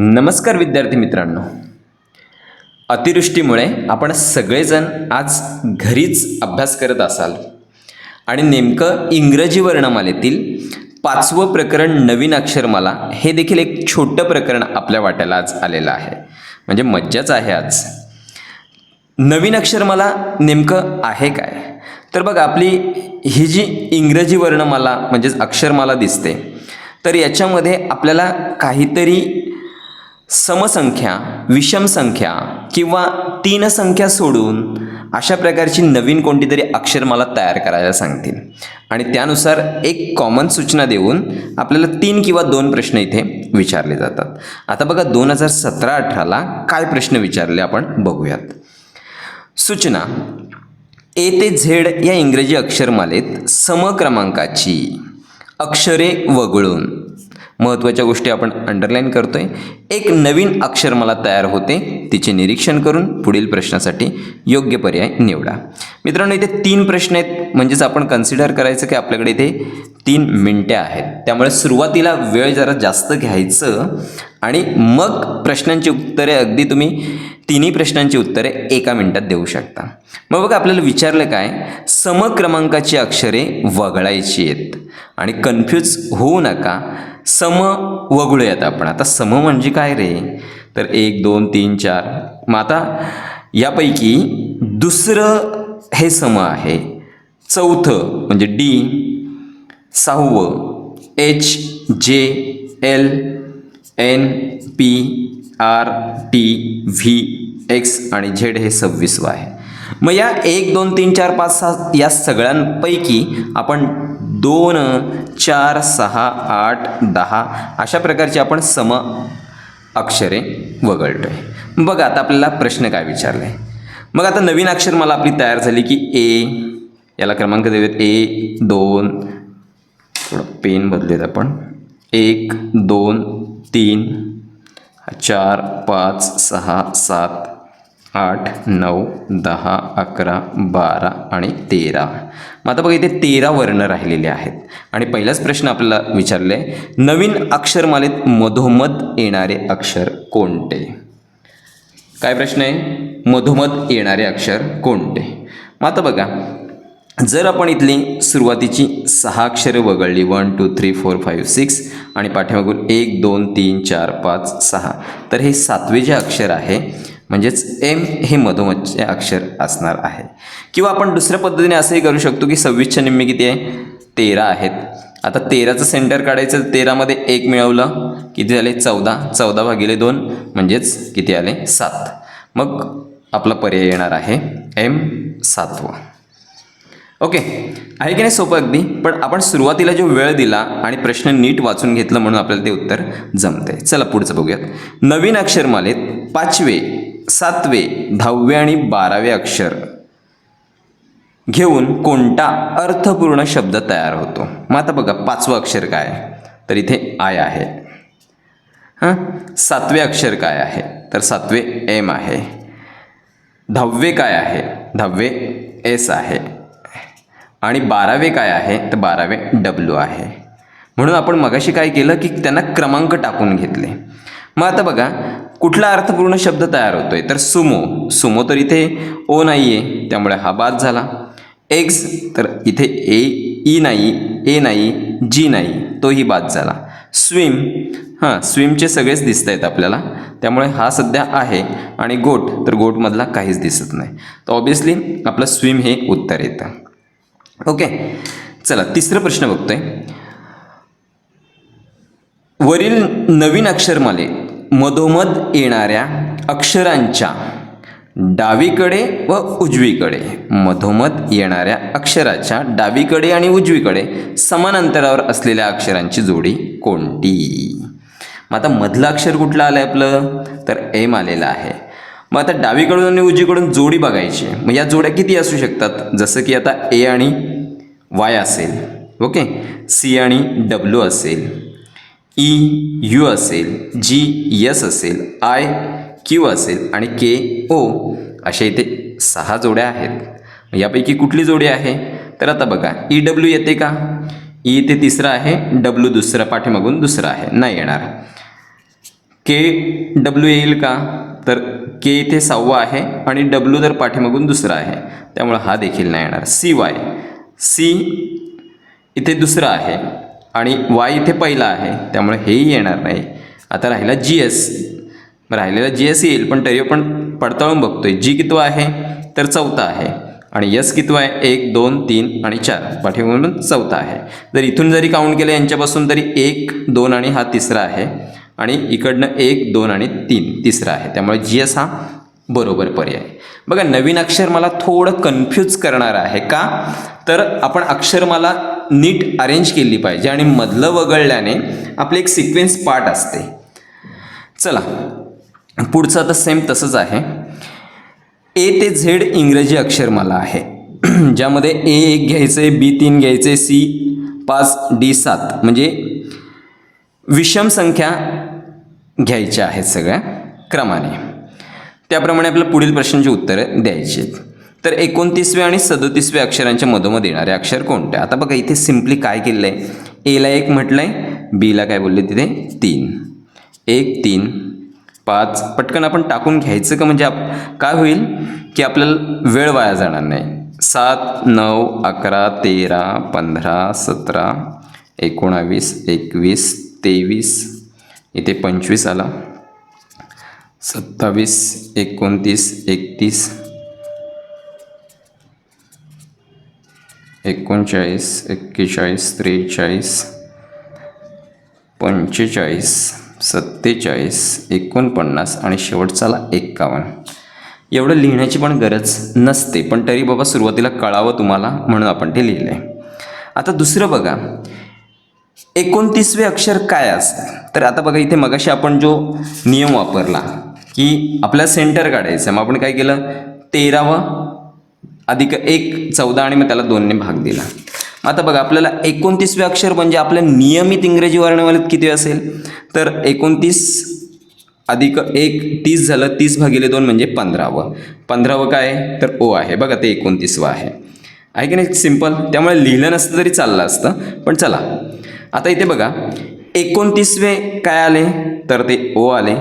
नमस्कार विद्यार्थी मित्रांनो. अतिवृष्टीमुळे आपण सगळेजण आज घरीच अभ्यास करत असाल. आणि नेमकं इंग्रजी वर्णमालेतील पाचवं प्रकरण नवीन अक्षरमाला हे देखील एक छोटं प्रकरण आपल्या वाट्याला आज आलेलं आहे. म्हणजे मज्जाच आहे आज. नवीन अक्षरमाला नेमकं आहे काय? तर बघा आपली ही जी इंग्रजी वर्णमाला म्हणजेच अक्षरमाला दिसते तर याच्यामध्ये आपल्याला काहीतरी समसंख्या विषम संख्या किंवा तीन संख्या सोडून अशा प्रकारची नवीन कोणती तरी अक्षरमाला तयार करायला सांगतील. आणि त्यानुसार एक कॉमन सूचना देऊन आपल्याला तीन किंवा दोन प्रश्न इथे विचारले जातात. आता बघा दोन हजार सतरा अठराला काय प्रश्न विचारले आपण बघूयात. सूचना ए ते झेड या इंग्रजी अक्षरमालेत समक्रमांकाची अक्षरे वगळून. महत्त्वाच्या गोष्टी आपण अंडरलाईन करतोय. एक नवीन अक्षर मला तयार होते तिचे निरीक्षण करून पुढील प्रश्नासाठी योग्य पर्याय निवडा. मित्रांनो इथे तीन प्रश्न आहेत. म्हणजेच आपण कन्सिडर करायचं की आपल्याकडे इथे तीन मिनटे आहेत. त्यामुळे सुरुवातीला वेळ जरा जास्त घ्यायचं आणि मग प्रश्नांची उत्तरे अगदी तुम्ही तिन्ही प्रश्नांची उत्तरे एका मिनिटात देऊ शकता. मग बघा आपल्याला विचारलं काय? समक्रमांकाची अक्षरे वगळायची आहेत. आणि कन्फ्यूज होऊ नका. सम वगळूयात आपण. आता सम म्हणजे काय रे? तर एक दोन तीन चार. मग आता यापैकी दुसरं हे सम आहे. चौथं म्हणजे डी सहावं H J L N P R T V X आणि झेड हे सव्वीसवं आहे. मग या एक दोन तीन चार पाच सहा या सगळ्यांपैकी आपण दोन चार सहा आठ दहा अशा प्रकारची आपण सम अक्षरे वगळतोय. बघा आता आपल्याला प्रश्न काय विचारला आहे मग आता नवीन अक्षर मला आपली तयार झाली की ए. याला क्रमांक देऊयात. ए दोन थोडं पेन बदलूयात आपण. एक दोन तीन चार पाच सहा सात आठ नऊ दहा अकरा बारा आणि तेरा. मग आता बघा इथे तेरा वर्ण राहिलेले आहेत. आणि पहिलाच प्रश्न आपल्याला विचारले नवीन अक्षरमालेत मधोमध येणारे अक्षर कोणते? काय प्रश्न आहे? मधोमध येणारे अक्षर कोणते? मग आता बघा जर आपण इथली सुरुवातीची सहा अक्षरं वगळली one two three four five six आणि पाठीमागून एक दोन तीन चार पाच सहा तर हे सातवे जे अक्षर आहे म्हणजेच एम हे मधोमधचे अक्षर असणार आहे. किंवा आपण दुसऱ्या पद्धतीने असंही करू शकतो की सव्वीसच्या निम्मे किती आहे? तेरा आहेत. आता तेराचं सेंटर काढायचं तेरामध्ये एक मिळवलं किती झाले? चौदा. चौदा भागिले दोन म्हणजेच किती आले? सात. मग आपला पर्याय येणार आहे एम सातवा. ओके. आहे की नाही सोपं अगदी? पण आपण सुरुवातीला जो वेळ दिला आणि प्रश्न नीट वाचून घेतलं म्हणून आपल्याला ते उत्तर जमतंय. चला पुढचं बघूयात. नवीन अक्षरमालेत पाचवे सातवे दहावे आणि बारावे अक्षर. घेऊन कोणता अर्थपूर्ण शब्द तयार होतो? मग आता बघा पाचवं अक्षर काय? तर इथे आय आहे. हां? सातवे अक्षर काय आहे? तर सातवे एम आहे. दहावे काय आहे? दहावे एस आहे. आणि बारावे काय आहे? तर बारावे डब्ल्यू आहे. म्हणून आपण मगाशी काय केलं? की त्यांना क्रमांक टाकून घेतले. मग आता बघा कुठला अर्थपूर्ण शब्द तयार होतोय? तर सुमो. सुमो तर इथे ओ नाही आहे त्यामुळे हा बाद झाला. एक्स तर इथे ए ई e नाही ए नाही जी नाही तोही बाद झाला. स्विम हां स्विमचे सगळेच दिसत आहेत आपल्याला. त्यामुळे हा सध्या आहे. आणि गोट तर गोटमधला काहीच दिसत नाही. तर ऑब्विसली आपलं स्विम हे उत्तर येतं. ओके चला तिसरा प्रश्न बघतोय. वरील नवीन अक्षरमाले मधोमध येणाऱ्या अक्षरांच्या डावीकडे व उजवीकडे. मधोमध येणाऱ्या अक्षराच्या डावीकडे आणि उजवीकडे समान अंतरावर असलेल्या अक्षरांची जोडी कोणती? मग आता मधलं अक्षर कुठलं आलं आहे आपलं? तर एम आलेलं आहे. मग आता डावीकडून आणि उजवीकडून जोडी बघायची. आहे. मग या जोड्या किती असू शकतात? जसं की आता ए आणि वाय असेल. ओके? सी आणि डब्ल्यू असेल. ई यू असेल जी यस असेल आय क्यू असेल आणि के ओ अशा इथे सहा जोड्या आहेत. यापैकी कुठली जोडी आहे? तर आता बघा ई डब्ल्यू येते का? ई इथे तिसरं आहे डब्ल्यू दुसरा पाठीमागून दुसरा आहे नाही येणार. के डब्ल्यू येईल का? तर के इथे सहावा आहे आणि डब्ल्यू तर पाठीमागून दुसरा आहे त्यामुळं हा देखील नाही येणार. सी वाय सी इथे दुसरा आहे. आणि वाय इथे पहिला आहे त्यामुळे हेही येणार नाही. आता राहिला जी एस राहिलेला जी एस येईल पण तरी आपण पडताळून बघतोय. जी कितवा आहे? तर चौथा आहे. आणि यस कितवा आहे? एक दोन तीन आणि चार. पाठीमधून चौथा आहे. जर इथून जरी काउंट केलं यांच्यापासून तरी एक दोन आणि हा तिसरा आहे. आणि इकडनं एक दोन आणि तीन तिसरा आहे. त्यामुळे जी एस हा बरोबर पर्याय. बघा नवीन अक्षर मला थोडं कन्फ्यूज करणार आहे का? तर आपण अक्षर मला नीट अरेंज केली पाहिजे आणि मधलं वगळल्याने आपले एक सिक्वेन्स पार्ट असते. चला पुढचं आता सेम तसंच आहे. ए ते झेड इंग्रजी अक्षरमाला आहे. ज्यामध्ये ए एक घ्यायचं आहे बी तीन घ्यायचे सी पाच डी सात. म्हणजे विषम संख्या घ्यायच्या आहेत सगळ्या क्रमाने. त्याप्रमाणे आपल्याला पुढील प्रश्नांची उत्तरं द्यायची आहेत. तर एकोणतीसव्या आणि सदोतीसव्या अक्षरांच्या मधोमध येणारे अक्षर कोणते? आता बघा इथे सिम्पली काय केलेलं आहे एला एक म्हटलं आहे बीला काय बोलले तिथे? तीन. एक तीन पाच. पटकन आपण टाकून घ्यायचं का? म्हणजे आप काय होईल? की आपल्याला वेळ वाया जाणार नाही. सात नऊ अकरा तेरा पंधरा सतरा एकोणावीस एकवीस तेवीस. इथे पंचवीस आला. सत्तावीस एकोणतीस एकतीस एकोणचाळीस एक्केचाळीस त्रेचाळीस पंचेचाळीस सत्तेचाळीस एकोणपन्नास आणि शेवटचाला एक्कावन्न. एवढं लिहिण्याची पण गरज नसते पण तरी बाबा सुरुवातीला कळावं तुम्हाला म्हणून आपण ते लिहिलं आहे आता दुसरं बघा. एकोणतीसवे अक्षर काय असतं? तर आता बघा इथे मगाशी आपण जो नियम वापरला की आपला सेंटर काढायचं मग आपण काय केलं? तेरावं अधिक एक चौदा आणि मग त्याला दोनने भाग दिला. आता बघा आपल्याला एकोणतीसवे अक्षर म्हणजे आपल्या नियमित इंग्रजी वर्णमालेत किती असेल? तर एकोणतीस अधिक एक तीस झालं तीस भागिले दोन म्हणजे पंधरावं. पंधरावं काय? तर ओ आहे. बघा ते एकोणतीसवं आहे. आहे की नाही? सिंपल त्यामुळे लिहिलं नसतं तरी चाललं असतं. पण चला. आता इथे बघा एकोणतीसवे काय आले? तर ते ओ आले.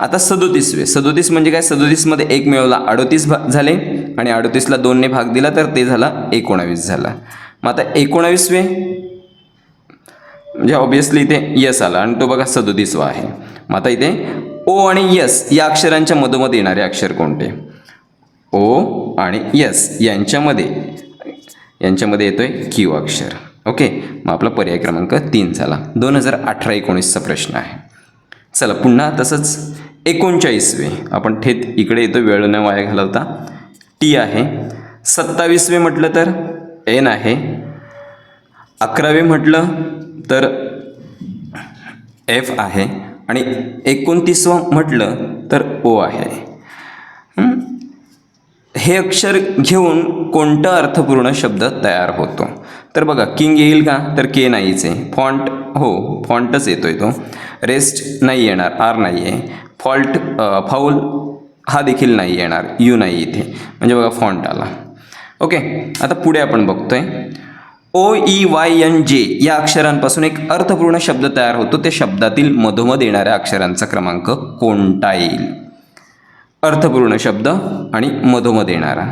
आता सदोतीसवे सदोतीस म्हणजे काय? सदोतीसमध्ये एक मिळवला अडोतीस भा झाले आणि अडोतीसला दोनने भाग दिला तर ते झाला एकोणावीस झाला. मग आता एकोणावीसवे म्हणजे ऑब्विसली इथे यस आला आणि तो बघा सदोतीसवा आहे. मग आता इथे ओ आणि यस या अक्षरांच्या मधोमध येणारे अक्षर कोणते? ओ आणि यस यांच्यामध्ये यांच्यामध्ये येतोय क्यू अक्षर. ओके? मग आपला पर्याय क्रमांक तीन झाला. दोन हजार अठरा एकोणीसचा प्रश्न आहे. चला पुन्हा तसंच एकोणचाळीसवे. आपण थेट इकडे येतो वेळ न वाया घालवता. टी आहे. सत्तावीसवे म्हटलं तर एन आहे. अकरावे म्हटलं तर एफ आहे. आणि एकोणतीसवं म्हटलं तर ओ आहे. हे? अक्षर घेऊन कोणता अर्थपूर्ण शब्द तयार होतो? तर बघा किंग येईल का? तर के नाहीच. आहे फॉन्ट हो फॉन्टच येतोय तो. रेस्ट नाही येणार आर नाही आहे फॉल्ट फाऊल हा देखील नाही येणार. यू नाही इथे. म्हणजे बघा फॉन्ट आला. ओके आता पुढे आपण बघतोय. ओ ई वाय एन जे या अक्षरांपासून एक अर्थपूर्ण शब्द तयार होतो. त्या शब्दातील मधोमध येणाऱ्या अक्षरांचा क्रमांक कोणता येईल? अर्थपूर्ण शब्द आणि मधोमध येणारा.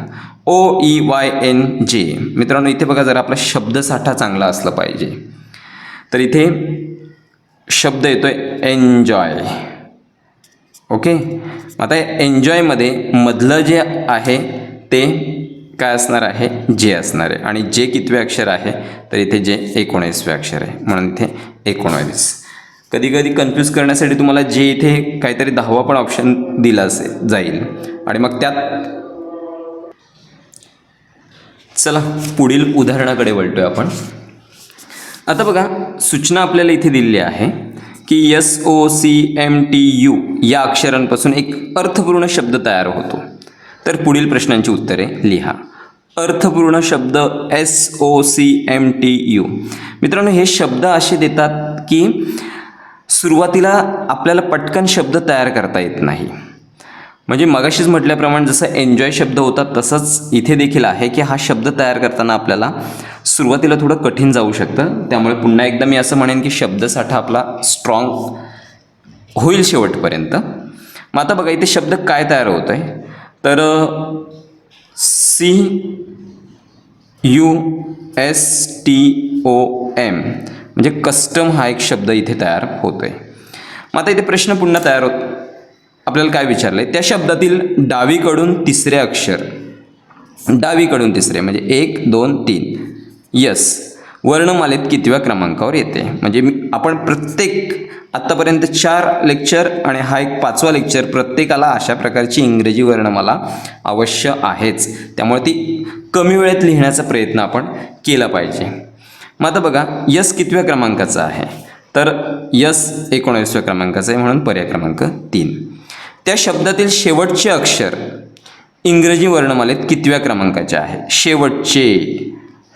ओ ई वाय एन जे मित्रांनो इथे बघा जर आपला शब्दसाठा चांगला असला पाहिजे. तर इथे शब्द येतोय एन्जॉय ओके? आता एन्जॉयमध्ये मधलं जे आहे ते काय असणार आहे? जे असणार आहे. आणि जे कितवे अक्षर आहे तर इथे जे एकोणीसवे अक्षर आहे. म्हणून इथे एकोणावीस. कधी कधी कन्फ्यूज करण्यासाठी तुम्हाला जे इथे काहीतरी दहावा पण ऑप्शन दिला असेल जाईल. आणि मग त्यात चला पुढील उदाहरणाकडे वळतोय आपण. आता बघा सूचना आपल्याला इथे दिलेली आहे. की S O C M T U या अक्षरांपासून एक अर्थपूर्ण शब्द तयार होतो. तर पुढील प्रश्नांची उत्तरे लिहा. अर्थपूर्ण शब्द S O C M T U मित्रांनो हे शब्द असे देतात की सुरुवातीला आपल्याला पटकन शब्द तयार करता येत नाही. म्हणजे मगाशीच म्हटल्याप्रमाणे जसं एन्जॉय शब्द होता तसंच इथे देखील आहे की हा शब्द तयार करताना आपल्याला सुरुवातीला थोडं कठीण जाऊ शकतं. त्यामुळे पुन्हा एकदा मी असं म्हणेन की शब्दसाठा आपला स्ट्रॉंग होईल शेवटपर्यंत. मग आता बघा इथे शब्द काय तयार होत आहे तर C U S T O M म्हणजे कस्टम हा एक शब्द इथे तयार होतो आहे मग आता इथे प्रश्न पुन्हा तयार होत आपल्याला काय विचारलं आहे त्या शब्दातील डावीकडून तिसरे अक्षर डावीकडून तिसरे म्हणजे एक दोन तीन. यस वर्णमालेत कितव्या क्रमांकावर येते? म्हणजे मी आपण प्रत्येक आत्तापर्यंत चार लेक्चर आणि हा एक पाचवा लेक्चर प्रत्येकाला अशा प्रकारची इंग्रजी वर्णमाला अवश्य आहेच. त्यामुळे ती कमी वेळेत लिहिण्याचा प्रयत्न आपण केला पाहिजे. मग आता बघा यस कितव्या क्रमांकाचा आहे? तर यस एकोणावीसव्या क्रमांकाचा आहे म्हणून पर्याय क्रमांक तीन. त्या शब्दातील शेवटचे अक्षर इंग्रजी वर्णमालेत कितव्या क्रमांकाचे आहे? शेवटचे.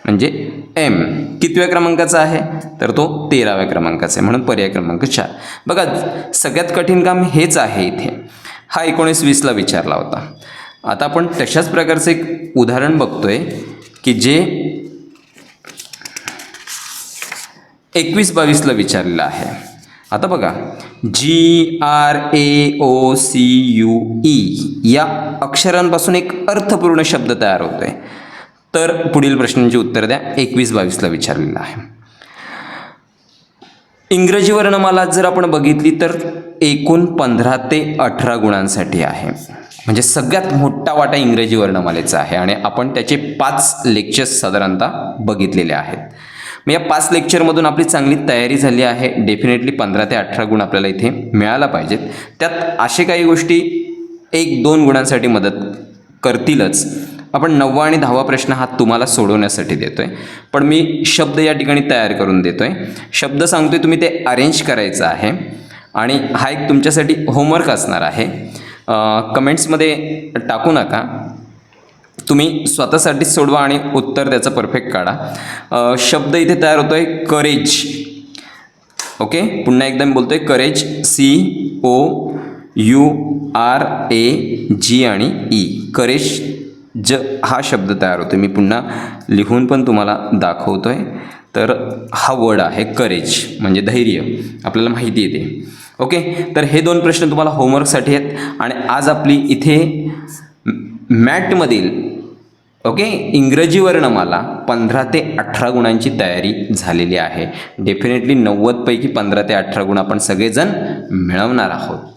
म्हणजे एम कितव्या क्रमांकाचा आहे? तर तो तेराव्या क्रमांकाचा आहे. म्हणून पर्याय क्रमांक चार. बघा सगळ्यात कठीण काम हेच आहे इथे. हा एकोणीस वीसला विचारला होता. आता आपण तशाच प्रकारचं एक उदाहरण बघतोय की जे एकवीस बावीसला विचारलेलं आहे. आता बघा G R A O C U E या अक्षरांपासून एक अर्थपूर्ण शब्द तयार होतोय. तर पुढील प्रश्नांची उत्तर द्या. एकवीस बावीसला विचारलेलं आहे. इंग्रजी वर्णमाला जर आपण बघितली तर एकूण पंधरा ते अठरा गुणांसाठी आहे. म्हणजे सगळ्यात मोठा वाटा इंग्रजी वर्णमालेचा आहे आणि आपण त्याचे पाच लेक्चर्स साधारणतः बघितलेले आहेत. मग या पाच लेक्चरमधून आपली चांगली तयारी झाली आहे. डेफिनेटली पंधरा ते अठरा गुण आपल्याला इथे मिळायला पाहिजेत. त्यात असे काही गोष्टी एक दोन गुणांसाठी मदत करतीलच. आपण नववा आणि दहावा प्रश्न हा तुम्हाला सोडवण्यासाठी देतोय. पण मी शब्द या ठिकाणी तयार करून देतोय. शब्द सांगतोय तुम्ही ते अरेंज करायचं आहे. आणि हा एक तुमच्यासाठी होमवर्क असणार आहे. कमेंट्समध्ये टाकू नका. तुम्ही स्वतःसाठीच सोडवा आणि उत्तर त्याचं परफेक्ट काढा. शब्द इथे तयार होतोय करेज ओके पुन्हा एकदा मी बोलतोय courage C O U R A G आणि e. ई करेज ज हा शब्द तयार होतो मी पुन्हा लिहून पण तुम्हाला दाखवतो आहे तर हा वर्ड आहे करेज म्हणजे धैर्य. आपल्याला माहिती येते. ओके तर हे दोन प्रश्न तुम्हाला होमवर्कसाठी आहेत. आणि आज आपली इथे मॅटमधील ओके इंग्रजी वर्णमाला पंधरा ते अठरा गुणांची तयारी झालेली आहे. डेफिनेटली नव्वदपैकी पंधरा ते अठरा गुण आपण सगळेजण मिळवणार आहोत.